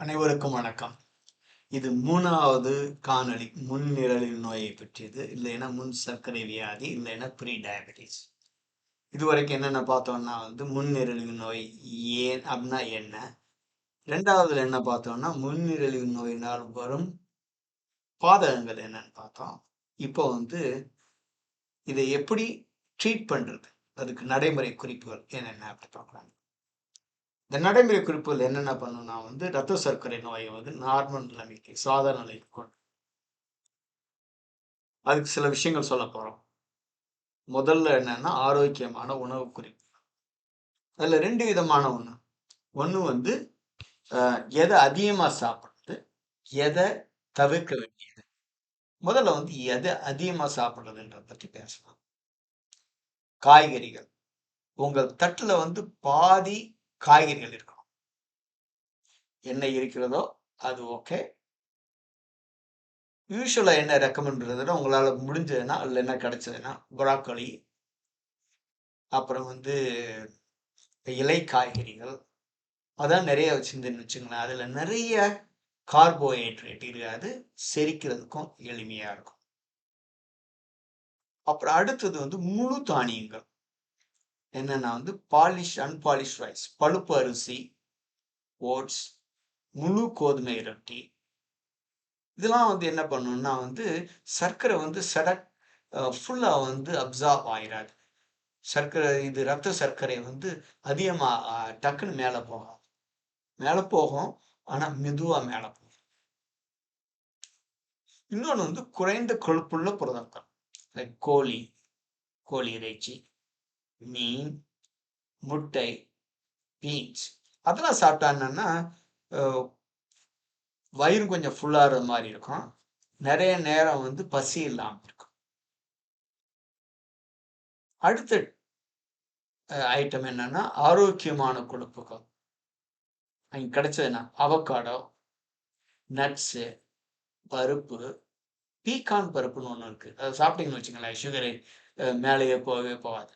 அனைவருக்கும் வணக்கம். இது மூணாவது காணொளி முன்னிரலின் நோயை பற்றியது. இல்லைன்னா முன் சர்க்கரை வியாதி இல்லைன்னா ப்ரீ டயபெட்டிஸ் இதுவரைக்கும் என்னென்ன பார்த்தோம்னா வந்து முன்னிரலின் நோய் ஏன் அப்படின்னா என்ன? ரெண்டாவதுல என்ன பார்த்தோம்னா முன்னிரலின் நோயினால் வரும் பாதகங்கள் என்னன்னு பார்த்தோம். இப்போ வந்து இதை எப்படி ட்ரீட் பண்ணுறது அதுக்கு நடைமுறை குறிப்புகள் என்னென்ன அப்படி பார்க்கலாம். இந்த நடைமுறை குறிப்புகள் என்னென்ன பண்ணுன்னா வந்து ரத்த சர்க்கரை நோயை வந்து நார்மல் நிலைமைக்கு சாதாரண நிலைக்கு கொண்டு அதுக்கு சில விஷயங்கள் சொல்ல போகிறோம் முதல்ல என்னன்னா ஆரோக்கியமான உணவு குறிப்பு. அதில் ரெண்டு விதமான ஒன்று ஒன்று வந்து எதை அதிகமாக சாப்பிட்றது எதை தவிர்க்க வேண்டியது. முதல்ல வந்து எதை அதிகமாக சாப்பிட்றதுன்றத பற்றி பேசலாம். காய்கறிகள். உங்கள் தட்டில் வந்து பாதி காய்கறிகள் இருக்கணும் என்ன இருக்கிறதோ அது ஓகே யூஸ்வலாக என்ன ரெக்கமெண்ட் பண்ணுறதுன்னா உங்களால் முடிஞ்சதுன்னா அதில் என்ன கிடைச்சதுன்னா புராக்கோலி அப்புறம் வந்து இலை காய்கறிகள் அதான் நிறைய வச்சுருந்துன்னு வச்சுங்களேன். அதில் நிறைய கார்போஹைட்ரேட் இருக்காது செரிக்கிறதுக்கும் எளிமையாக இருக்கும். அப்புறம் அடுத்தது வந்து முழு தானியங்கள். என்னென்னா வந்து பாலிஷ் அன்பாலிஷ் ரைஸ் பழுப்பு அரிசி ஓட்ஸ் முழு கோதுமை ரொட்டி. இதெல்லாம் வந்து என்ன பண்ணணும்னா வந்து சர்க்கரை வந்து சடக் ஃபுல்லாக வந்து அப்சார்ப் ஆயிடாது சர்க்கரை இது ரத்த சர்க்கரை வந்து அதிகமாக டக்குன்னு மேலே போகாது. மேலே போகும் ஆனால் மெதுவாக மேலே போகும். இன்னொன்று வந்து குறைந்த கொழுப்புள்ள புரதங்கள் லைக் கோழி கோழி இறைச்சி. மீன் முட்டை பீன்ஸ் அதெல்லாம் சாப்பிட்டா என்னன்னா வயிறு கொஞ்சம் ஃபுல்லாகிற மாதிரி இருக்கும். நிறைய நேரம் வந்து பசி இல்லாமல் இருக்கும். அடுத்த ஐட்டம் என்னன்னா ஆரோக்கியமான கொழுப்புகள். அங்கே கிடைச்சது என்ன? அவக்காடோ நட்ஸு பருப்பு பீக்கான் பருப்புன்னு ஒன்று இருக்குது அதை சாப்பிட்டீங்கன்னு வச்சுங்களேன் சுகரை மேலேயே போகவே போகாது.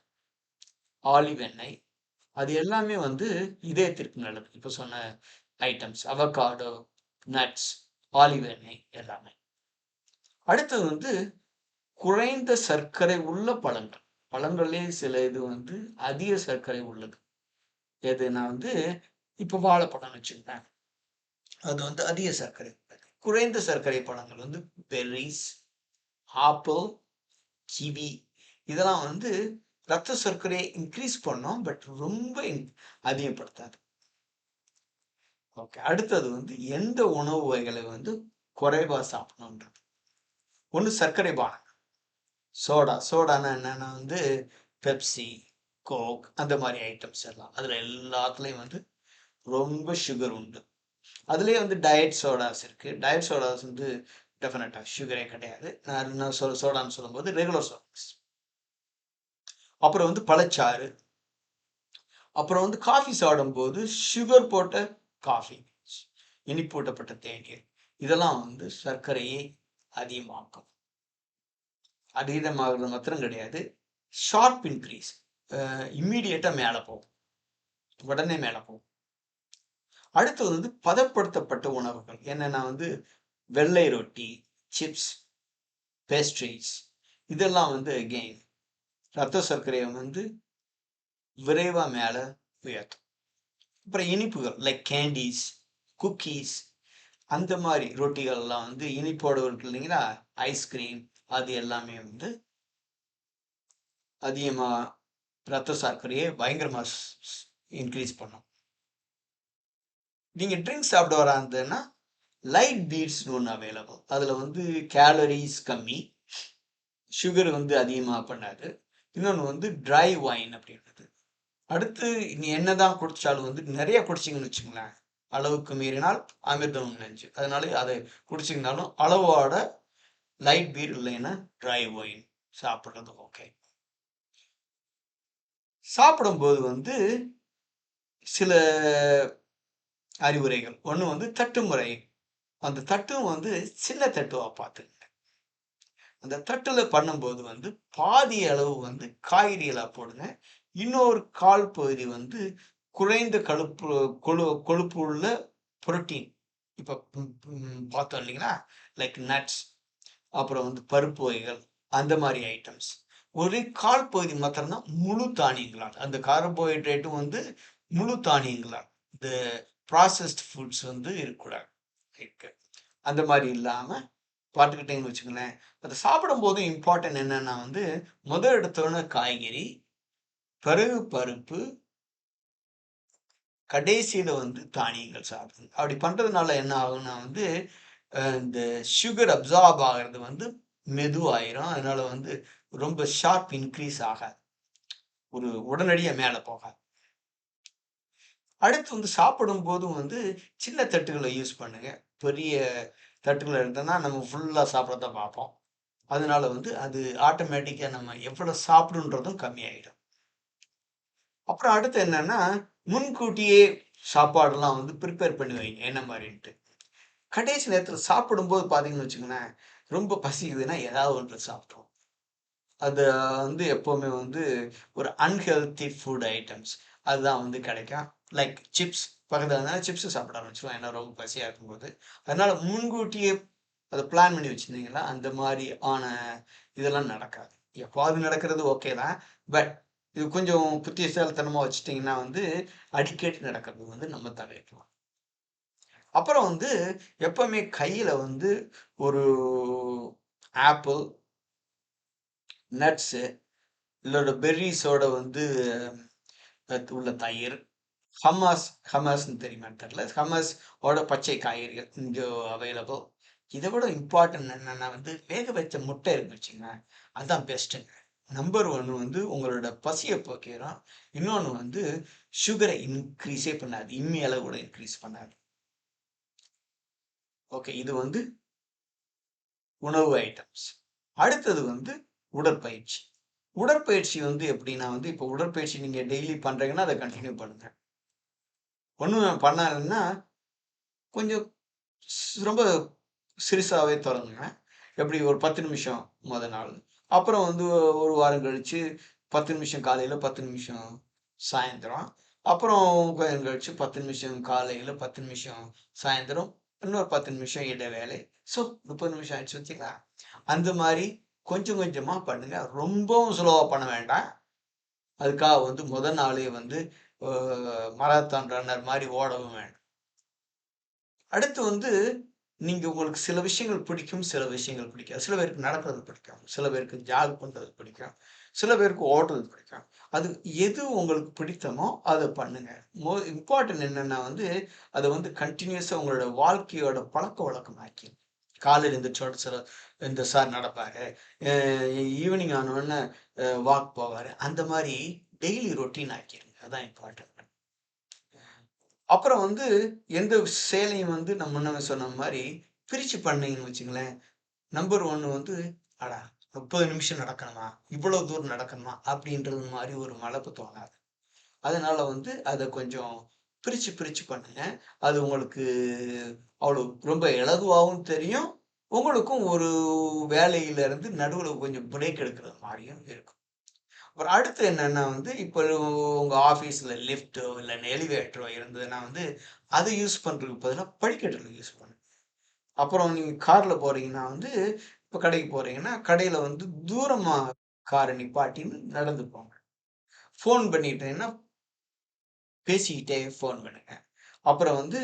ஆலிவ் எண்ணெய். அது எல்லாமே வந்து இதயத்திற்கு நல்லது. இப்போ சொன்ன ஐட்டம்ஸ் அவகாடோ நட்ஸ் ஆலிவ் எண்ணெய் எல்லாமே. அடுத்தது வந்து குறைந்த சர்க்கரை உள்ள பழங்கள். பழங்களே சில இது வந்து அதிக சர்க்கரை உள்ளது. எதுனா வந்து இப்போ வாழைப்பழம் வச்சுருந்தேன் அது வந்து அதிக சர்க்கரை. உள்ளது குறைந்த சர்க்கரை பழங்கள் வந்து பெர்ரிஸ் ஆப்பிள் கிவி இதெல்லாம் வந்து ரத்த சர்க்கரையை இன்க்ரீஸ் பண்ணோம் பட் ரொம்ப அதிகப்படுத்தாது. ஓகே அடுத்தது வந்து எந்த உணவு வகைகளை வந்து குறைவாக சாப்பிடணுன்றது ஒன்று சர்க்கரை பானம். சோடா சோடானா என்னன்னா வந்து பெப்சி கோக் அந்த மாதிரி ஐட்டம்ஸ் எல்லாம். அதில் எல்லாத்துலேயும் வந்து ரொம்ப சுகர் உண்டு. அதுலேயே வந்து டயட் சோடாஸ் இருக்குது டயட் சோடாஸ் வந்து டெஃபினட்டாக சுகரே கிடையாது. நான் நான் சொல் சோடான்னு சொல்லும்போது ரெகுலர் சோடாஸ் அப்புறம் வந்து பழச்சாறு. அப்புறம் வந்து காஃபி சாப்பிடும்போது சுகர் போட்ட காஃபி இனிப்பூட்டப்பட்ட தேநீர். இதெல்லாம் வந்து சர்க்கரையை அதிகமாக்கும். அதீதமாகிறது மாத்திரம் கிடையாது. ஷார்ப் இன்க்ரீஸ் இம்மீடியட்டாக மேலே போகும். உடனே மேலே போகும். அடுத்தது வந்து பதப்படுத்தப்பட்ட உணவுகள். என்னென்னா வந்து வெள்ளை ரொட்டி சிப்ஸ் பேஸ்ட்ரீஸ் இதெல்லாம் வந்து அகெயின் ரத்த சர்க்கரையை வந்து விரைவாக மேலே உயர்த்தும். அப்புறம் இனிப்புகள் லைக் கேண்டீஸ் குக்கீஸ் அந்த மாதிரி ரொட்டிகள்லாம் வந்து இனிப்போடு இருக்கு இல்லைங்களா? ஐஸ்கிரீம் அது எல்லாமே வந்து அதிகமாக ரத்த சர்க்கரையை பயங்கரமாக இன்க்ரீஸ் பண்ணும். நீங்கள் ட்ரிங்க்ஸ் சாப்பிட வராதுன்னா லைட் பீட்ஸ்னு ஒன்று அவைலபிள் அதில் வந்து கேலரிஸ் கம்மி. சுகர் வந்து அதிகமாக பண்ணாது. இன்னொன்று வந்து ட்ரை ஒயின் அப்படின்றது. அடுத்து நீ என்னதான் குடிச்சாலும் வந்து நிறைய குடிச்சிங்கன்னு வச்சுங்களேன் அளவுக்கு மீறினால் அமிர்தம் நெஞ்சு அதனால அதை குடிச்சிங்கனாலும் அளவோட லைட் பீர் இல்லைன்னா ட்ரை ஒயின் சாப்பிட்றது ஓகே சாப்பிடும்போது வந்து சில அறிவுரைகள். ஒன்று வந்து தட்டு முறை அந்த தட்டும் வந்து சின்ன தட்டுவா பார்த்துங்க. அந்த தட்டில் பண்ணும்போது வந்து பாதி அளவு வந்து காய்கறிகளாக போடுங்க. இன்னொரு கால் பகுதி வந்து குறைந்த கழுப்பு கொழு கொழுப்பு உள்ள புரோட்டீன். இப்போ பார்த்தோம் இல்லைங்களா? லைக் நட்ஸ் அப்புறம் வந்து பருப்பு வகைகள் அந்த மாதிரி ஐட்டம்ஸ் ஒரே கால் பகுதி மாத்திரம்தான் முழு தானியங்களால். அந்த கார்போஹைட்ரேட்டும் வந்து முழு தானியங்களால். இந்த ப்ராசஸ்ட் ஃபுட்ஸ் வந்து இருக்கக்கூடாது. இருக்கு அந்த மாதிரி இல்லாமல் பார்த்துக்கிட்டீங்கன்னு வச்சுக்கோங்களேன். அதை சாப்பிடும் போதும் இம்பார்ட்டன்ட் என்னன்னா வந்து முதல் எடுத்தோடனே காய்கறி பிறகு பருப்பு கடைசியில் வந்து தானியங்கள் சாப்பிடுங்க. அப்படி பண்ணுறதுனால என்ன ஆகும்னா வந்து இந்த சுகர் அப்சார்ப் ஆகிறது வந்து மெதுவாயிரும். அதனால வந்து ரொம்ப ஷார்ப் இன்க்ரீஸ் ஆகாது. ஒரு உடனடியாக மேலே போகாது. அடுத்து வந்து சாப்பிடும் போதும் வந்து சின்ன தட்டுகளை யூஸ் பண்ணுங்க. பெரிய தட்டுகள் இருந்ததுன்னா நம்ம ஃபுல்லாக சாப்பிட பார்ப்போம். அதனால வந்து அது ஆட்டோமேட்டிக்காக நம்ம எவ்வளோ சாப்பிடுன்றதும் கம்மியாயிடும். அப்புறம் அடுத்து என்னன்னா முன்கூட்டியே சாப்பாடெல்லாம் வந்து ப்ரிப்பேர் பண்ணி வைங்க. என்ன மாதிரின்ட்டு. கடைசி நேரத்தில் சாப்பிடும்போது பார்த்தீங்கன்னு வச்சுக்கோங்களேன் ரொம்ப பசிக்குதுன்னா ஏதாவது ஒன்று சாப்பிட்டோம் அது வந்து எப்போவுமே வந்து ஒரு அன்ஹெல்த்தி ஃபுட் ஐட்டம்ஸ் அதுதான் வந்து கிடைக்கும். லைக் சிப்ஸ் பக்கத்தில் இருந்தாலும் சாப்பிட ஆரம்பிச்சிடும் ஏன்னா ரொம்ப பசியாக இருக்கும்போது. அதனால் முன்கூட்டியே அதை பிளான் பண்ணி வச்சுருந்தீங்களா? அந்த மாதிரி ஆன இதெல்லாம் நடக்காது. எப்போது நடக்கிறது ஓகே தான். பட் இது கொஞ்சம் புத்தியசாலித்தனமாக வச்சுட்டிங்கன்னா வந்து அடிக்கடி நடக்கிறது வந்து நம்ம தவிர்க்கலாம். அப்புறம் வந்து எப்பவுமே கையில் வந்து ஒரு ஆப்பிள் நட்ஸு இல்லோட பெர்ரிஸோட வந்து உள்ள தயிர் ஹமாஸ் ஹமாஸ்ன்னு தெரியுமா தெரில ஹமாஸ் ஓட பச்சை காய்கறிகள் இங்கே அவைலபிள் இதை விட இம்பார்ட்டன்ட் என்னென்னா வந்து வேக வச்ச முட்டை இருந்துச்சுங்க அதுதான் பெஸ்ட்டுங்க நம்பர் ஒன்று வந்து உங்களோட பசியை போக்கிறோம் இன்னொன்று வந்து சுகரை இன்க்ரீஸே பண்ணாது. இம்மி அளவு கூட இன்க்ரீஸ் பண்ணாது. ஓகே இது வந்து உணவு ஐட்டம்ஸ் அடுத்தது வந்து உடற்பயிற்சி. உடற்பயிற்சி வந்து எப்படின்னா வந்து இப்போ உடற்பயிற்சி நீங்கள் டெய்லி பண்ணுறீங்கன்னா அதை கண்டினியூ பண்ணுங்கள் ஒன்றும் பண்ணாருன்னா கொஞ்சம் ரொம்ப சிறுசாகவே தொடங்குங்க. எப்படி ஒரு பத்து நிமிஷம் முத நாள். அப்புறம் வந்து ஒரு வாரம் கழித்து பத்து நிமிஷம் காலையில் பத்து நிமிஷம் சாயந்தரம். அப்புறம் கொஞ்சம் கழிச்சு பத்து நிமிஷம் காலையில் பத்து நிமிஷம் சாயந்தரம். இன்னொரு பத்து நிமிஷம் இடைவேளை. ஸோ முப்பது நிமிஷம் ஆயிடுச்சு வச்சுங்களா அந்த மாதிரி கொஞ்சம் கொஞ்சமாக பண்ணுங்கள் ரொம்பவும் ஸ்லோவாக பண்ண வேண்டாம். அதுக்காக வந்து முதல் நாளே வந்து மராத்தான் ரன்னர் மாதிரி ஓடவும் வேணும். அடுத்து வந்து நீங்கள் உங்களுக்கு சில விஷயங்கள் பிடிக்கும் சில விஷயங்கள் பிடிக்காது. சில பேருக்கு நடக்கிறது பிடிக்கும் சில பேருக்கு ஜாக் பண்ணுறது பிடிக்கும் சில பேருக்கு ஓடுறது பிடிக்கும். அது எது உங்களுக்கு பிடித்தமோ அதை பண்ணுங்க. மோ இம்பார்ட்டன்ட் என்னென்னா வந்து அதை வந்து கண்டினியூஸாக உங்களோட வாழ்க்கையோட பழக்க வழக்கம் ஆக்கி காலையில் இந்த சோட சில இந்த சார் நடப்பார் ஈவினிங் ஆனவுடனே வாக் போவார். அந்த மாதிரி டெய்லி ரொட்டீன் ஆக்கிடுங்க அதான் இம்பார்ட்டன்ட் அப்புறம் வந்து எந்த செயலையும் வந்து நம்ம முன்ன சொன்ன மாதிரி பிரித்து பண்ணீங்கன்னு வச்சுங்களேன். நம்பர் ஒன்று வந்து அடா முப்பது நிமிஷம் நடக்கணுமா? இவ்வளோ தூரம் நடக்கணுமா? அப்படின்றது மாதிரி ஒரு மலப்பு தோணாது. அதனால வந்து அதை கொஞ்சம் பிரித்து பிரித்து பண்ணுங்க. அது உங்களுக்கு அவ்வளோ ரொம்ப இலகுவாகவும் தெரியும். உங்களுக்கும் ஒரு வேலையிலேருந்து நடுவில் கொஞ்சம் பிரேக் எடுக்கிறது மாதிரியும் இருக்கும். அப்புறம் அடுத்து என்னென்னா வந்து இப்போ உங்கள் ஆஃபீஸில் லிஃப்ட்டோ இல்லை எலிவேட்டரோ இருந்ததுன்னா வந்து அதை யூஸ் பண்ணுறதுக்கு பதிலாக படிக்கட்டில் யூஸ் பண்ணுங்க அப்புறம் நீங்கள் காரில் போகிறீங்கன்னா வந்து இப்போ கடைக்கு போகிறீங்கன்னா கடையில் வந்து தூரமாக காரை நிப்பாட்டின்னு நடந்து போங்க. ஃபோன் பண்ணிட்டீங்கன்னா பேசிக்கிட்டே ஃபோன் பண்ணுங்க. அப்புறம் வந்து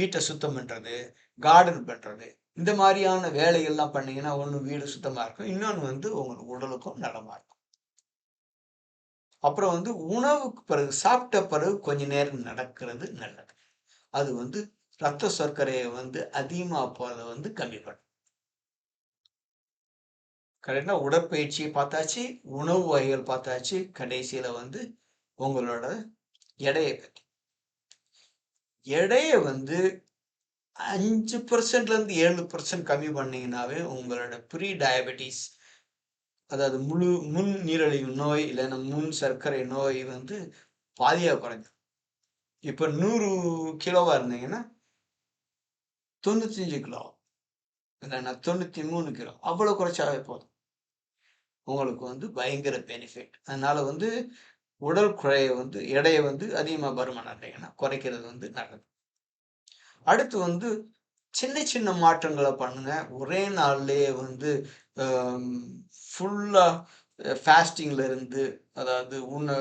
வீட்டை சுத்தம் பண்ணுறது கார்டன் பண்ணுறது இந்த மாதிரியான வேலைகள்லாம் பண்ணிங்கன்னா ஒன்று வீடு சுத்தமாக இருக்கும் இன்னொன்று வந்து உங்களுக்கு உடலுக்கும் நலமாக இருக்கும். அப்புறம் வந்து உணவுக்கு பிறகு சாப்பிட்ட பிறகு கொஞ்ச நேரம் நடக்கிறது நல்லது. அது வந்து ரத்த சர்க்கரையை வந்து அதிகமாக போகிறத வந்து கம்மி பண்ணும் கரெக்டாக உடற்பயிற்சியை பார்த்தாச்சு உணவு வகைகள் பார்த்தாச்சு கடைசியில் வந்து உங்களோட எடையை பற்றி எடையை வந்து அஞ்சு பர்சன்ட்லேருந்து ஏழு பர்சன்ட் கம்மி பண்ணிங்கனாவே உங்களோட ப்ரீ டயபெட்டிஸ் அதாவது முழு முன் நீரழிவு நோய் இல்லைன்னா முன் சர்க்கரை நோய் வந்து பாதியாக குறைஞ்சிடும் இப்போ நூறு கிலோவாக இருந்தீங்கன்னா தொண்ணூத்தஞ்சு கிலோ. இல்லைன்னா தொண்ணூற்றி மூணு கிலோ. அவ்வளோ குறைச்சாவே போதும். உங்களுக்கு வந்து பயங்கர பெனிஃபிட் அதனால் வந்து உடல் குறைய வந்து எடையை வந்து அதிகமாக பருமன் இல்லைங்கன்னா குறைக்கிறது வந்து நல்லது. அடுத்து வந்து சின்ன சின்ன மாற்றங்களை பண்ணுங்க. ஒரே நாள்லயே வந்து ஃபுல்லாக ஃபாஸ்டிங்கில் இருந்து அதாவது உன்னை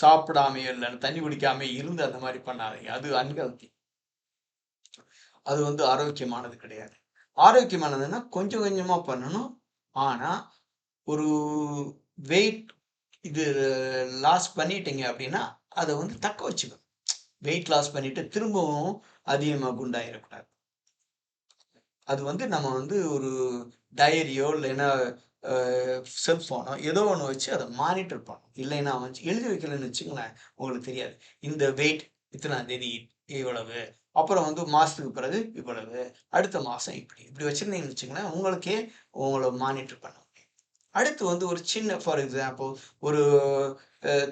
சாப்பிடாமையோ இல்லைன்னு தண்ணி குடிக்காமயோ இருந்து அந்த மாதிரி பண்ணாதீங்க. அது அன்ஹெல்த்தி அது வந்து ஆரோக்கியமானது கிடையாது. ஆரோக்கியமானதுன்னா கொஞ்சம் கொஞ்சமாக பண்ணணும். ஆனால் ஒரு வெயிட் இது லாஸ் பண்ணிட்டீங்க அப்படின்னா அதை வந்து தக்க வச்சுக்கணும். வெயிட் லாஸ் பண்ணிட்டு திரும்பவும் அதிகமாக குண்டாயிறக்கூடாது. அது வந்து நம்ம வந்து ஒரு டைரியோ இல்லைன்னா செல்ஃபோனோ ஏதோ ஒன்று வச்சு அதை மானிட்டர் பண்ணணும். இல்லைன்னா வந்து எழுதி வைக்கலன்னு வச்சுக்கோங்களேன் உங்களுக்கு தெரியாது. இந்த வெயிட் இத்தனாம் தேதி இவ்வளவு. அப்புறம் வந்து மாதத்துக்கு பிறகு இவ்வளவு. அடுத்த மாதம் இப்படி. இப்படி வச்சுருந்தீங்கன்னு வச்சுக்கங்களேன், உங்களுக்கே உங்களை மானிட்டர் பண்ண அடுத்து வந்து ஒரு சின்ன ஃபார் எக்ஸாம்பிள் ஒரு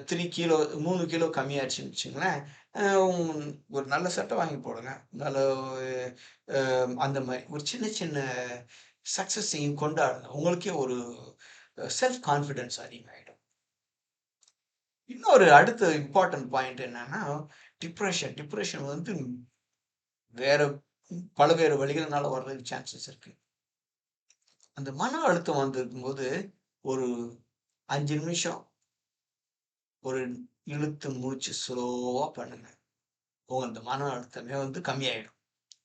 த்ரீ கிலோ மூணு கிலோ கம்மியாச்சுன்னு வச்சுங்களேன் ஒரு நல்ல சட்டை வாங்கி போடுங்க. நல்ல அந்த மாதிரி ஒரு சின்ன சின்ன சக்சஸையும் கொண்டாடுங்க. உங்களுக்கே ஒரு செல்ஃப் கான்ஃபிடென்ஸ் அதிகமாகிடும் இன்னொரு அடுத்த இம்பார்ட்டன்ட் பாயிண்ட் என்னன்னா, டிப்ரெஷன் டிப்ரெஷன் வந்து வேற பல்வேறு வழிகள்னால வர்றதுக்கு சான்சஸ் இருக்கு. அந்த மன அழுத்தம் வந்திருக்கும் போது ஒரு அஞ்சு நிமிஷம் ஒரு இழுத்து மூச்சு ஸ்லோவாக பண்ணுங்க. உங்க அந்த மன அழுத்தமே வந்து கம்மியாயிடும்.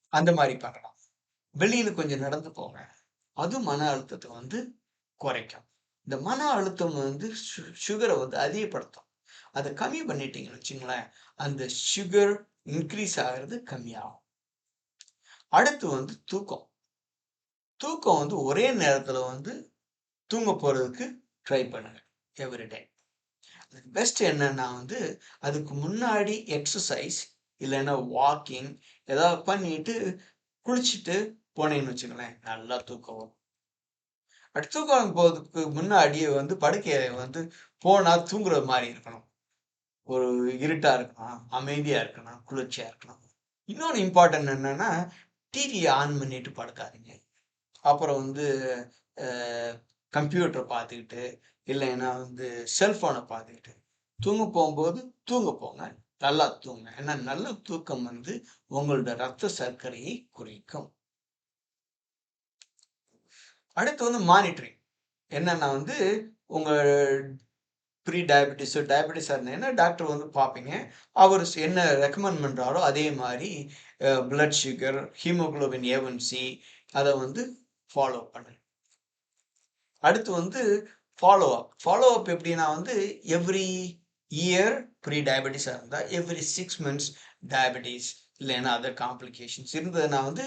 அந்த மாதிரி பண்ணலாம். வெளியில கொஞ்சம் நடந்து போங்க. அது மன அழுத்தத்தை வந்து குறைக்கும். இந்த மன அழுத்தம் வந்து சுகரை வந்து அதிகப்படுத்தும். அதை கம்மி பண்ணிட்டீங்கன்னு வச்சுங்களேன் அந்த சுகர் இன்க்ரீஸ் ஆகிறது கம்மியாகும். அடுத்து வந்து தூக்கம். தூக்கம் வந்து ஒரே நேரத்தில் வந்து தூங்க போகிறதுக்கு ட்ரை பண்ணுங்க. எவ்ரிடே பெஸ்ட் என்னன்னா வந்து, அதுக்கு முன்னாடி எக்ஸசைஸ் இல்லைன்னா வாக்கிங் ஏதாவது பண்ணிட்டு, குளிச்சுட்டு போனேன்னு வச்சுக்கங்களேன், நல்லா தூக்கம் வரும். அப்படி தூக்கம் போகிறதுக்கு முன்னாடி வந்து படுக்கையை வந்து போனால் தூங்குற மாதிரி இருக்கணும். ஒரு இருட்டா இருக்கணும், அமைதியா இருக்கணும், குளிர்ச்சியா இருக்கணும். இன்னொன்னு இம்பார்ட்டன்ட் என்னன்னா, டிவியை ஆன் பண்ணிட்டு படுக்காதீங்க. அப்புறம் வந்து கம்ப்யூட்டர் பார்த்துக்கிட்டு, இல்லைன்னா வந்து செல்ஃபோனை பார்த்துக்கிட்டு, தூங்க போகும்போது தூங்க போங்க. நல்லா தூங்குங்க. ஏன்னா நல்ல தூக்கம் வந்து உங்களோட ரத்த சர்க்கரையை குறைக்கும். அடுத்து வந்து மானிட்டரிங். என்னன்னா வந்து, உங்கள் ப்ரீ டயபிட்டிஸோ, டயபெட்டிஸாக இருந்தீங்கன்னா டாக்டர் வந்து பார்ப்பீங்க. அவர் என்ன ரெக்கமெண்ட் பண்ணுறாரோ அதே மாதிரி பிளட் சுகர், ஹீமோகுளோபின் ஏ1சி அத வந்து ஃபாலோ பண்ணு அடுத்து வந்து ஃபாலோ அப். ஃபாலோ அப் எப்படின்னா வந்து எவ்ரி இயர் ப்ரீ டயபெட்டிஸாக இருந்தால் எவ்ரி சிக்ஸ் மந்த்ஸ் டயபெட்டிஸ் இல்லைன்னா அதர் காம்ப்ளிகேஷன்ஸ் இருந்ததுன்னா வந்து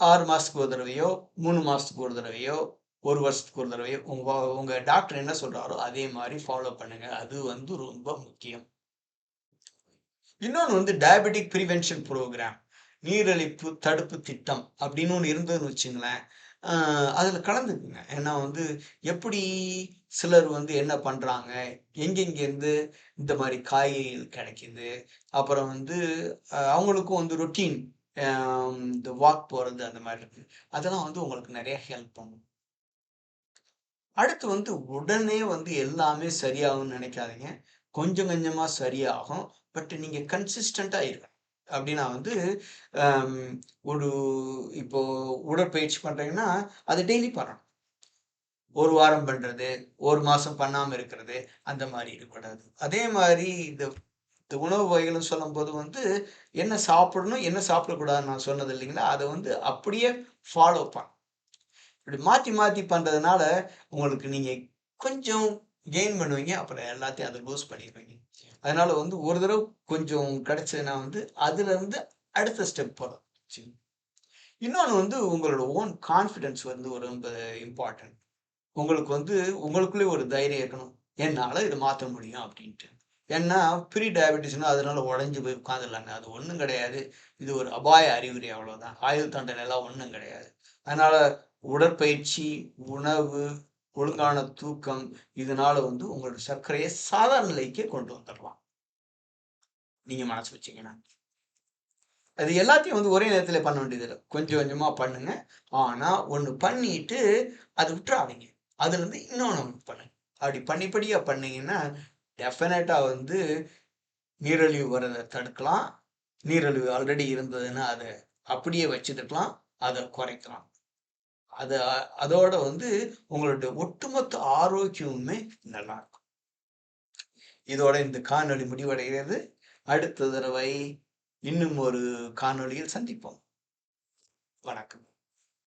ஆறு மாதத்துக்கு ஒரு தடவையோ, மூணு மாதத்துக்கு ஒரு தடவையோ, ஒரு வருஷத்துக்கு ஒரு தடவையோ உங்கள் உங்கள் டாக்டர் என்ன சொல்கிறாரோ அதே மாதிரி ஃபாலோ பண்ணுங்கள் அது வந்து ரொம்ப முக்கியம். இன்னொன்று வந்து டயபெட்டிக் ப்ரிவென்ஷன் ப்ரோக்ராம் நீரிழிப்பு தடுப்பு திட்டம் அப்படின்னு ஒன்று இருந்ததுன்னு வச்சுங்களேன், அதில் கலந்துக்குங்க. ஏன்னா வந்து எப்படி சிலர் வந்து என்ன பண்றாங்க, எங்கெங்கேருந்து இந்த மாதிரி காய்கறிகள் கிடைக்குது, அப்புறம் வந்து அவங்களுக்கும் வந்து ரொட்டீன் இந்த வாக் போறது அந்த மாதிரி இருக்கு. அதெல்லாம் வந்து உங்களுக்கு நிறைய ஹெல்ப் பண்ணும். அடுத்து வந்து உடனே வந்து எல்லாமே சரியாகும்னு நினைக்காதீங்க. கொஞ்சம் கொஞ்சமாக சரியாகும். பட் நீங்கள் கன்சிஸ்டண்ட்டாக இருக்கணும் அப்படின்னா வந்து ஒரு இப்போ உடற்பயிற்சி பண்ணுறீங்கன்னா அது டெய்லி பண்ணணும். ஒரு வாரம் பண்றது, ஒரு மாசம் பண்ணாம இருக்கிறது, அந்த மாதிரி இருக்கக்கூடாது. அதே மாதிரி இந்த இந்த உணவு வகைகள்னு சொல்லும்போது வந்து, என்ன சாப்பிடணும், என்ன சாப்பிடக்கூடாதுன்னு நான் சொன்னது இல்லைங்களா? அதை வந்து அப்படியே ஃபாலோ பண்ண இப்படி மாற்றி மாற்றி பண்ணுறதுனால உங்களுக்கு நீங்கள் கொஞ்சம் கெயின் பண்ணுவீங்க. அப்புறம் எல்லாத்தையும் அதை லூஸ் பண்ணிடுவீங்க அதனால வந்து ஒரு தடவை கொஞ்சம் கிடைச்சதுன்னா வந்து, அதுலேருந்து அடுத்த ஸ்டெப் போகிறோம் சரி. இன்னொன்று வந்து உங்களோட ஓன் கான்ஃபிடென்ஸ் வந்து ஒரு ரொம்ப இம்பார்ட்டன்ட். உங்களுக்கு வந்து உங்களுக்குள்ளே ஒரு தைரியம் இருக்கணும். என்னால் இதை மாற்ற முடியும் அப்படின்ட்டு. ஏன்னா ப்ரீ டயபெட்டிஸ்னால் அதனால உடஞ்சி போய் உட்காந்துடலாங்க அது ஒன்றும் கிடையாது. இது ஒரு அபாய அறிகுறி அவ்வளோதான் ஆயுள் தண்டனைலாம் ஒன்றும் கிடையாது. அதனால் உடற்பயிற்சி, உணவு, ஒழுங்கான தூக்கம் இதனால வந்து உங்களோட சர்க்கரையை சாதாரண நிலைக்கே கொண்டு வந்துடலாம் நீங்கள் மனசு வச்சீங்கன்னா. அது எல்லாத்தையும் வந்து ஒரே நேரத்தில் பண்ண வேண்டியதில்லை கொஞ்சம் கொஞ்சமாக பண்ணுங்க. ஆனால் ஒன்று பண்ணிட்டு அது விட்டுறாதீங்க. அதுலேருந்து இன்னொன்று பண்ணுங்க. அப்படி பண்ணிப்படியாக பண்ணீங்கன்னா, டெஃபினட்டாக வந்து நீரழிவு வரதை தடுக்கலாம். நீரிழிவு ஆல்ரெடி இருந்ததுன்னா, அதை அப்படியே வச்சுருக்கலாம் அதை குறைக்கலாம். அதை அதோட வந்து உங்களுடைய ஒட்டுமொத்த ஆரோக்கியமுமே நல்லா இருக்கும் இதோட இந்த காணொளி முடிவடைகிறது. அடுத்த தடவை இன்னும் ஒரு காணொளியில் சந்திப்போம். வணக்கம்.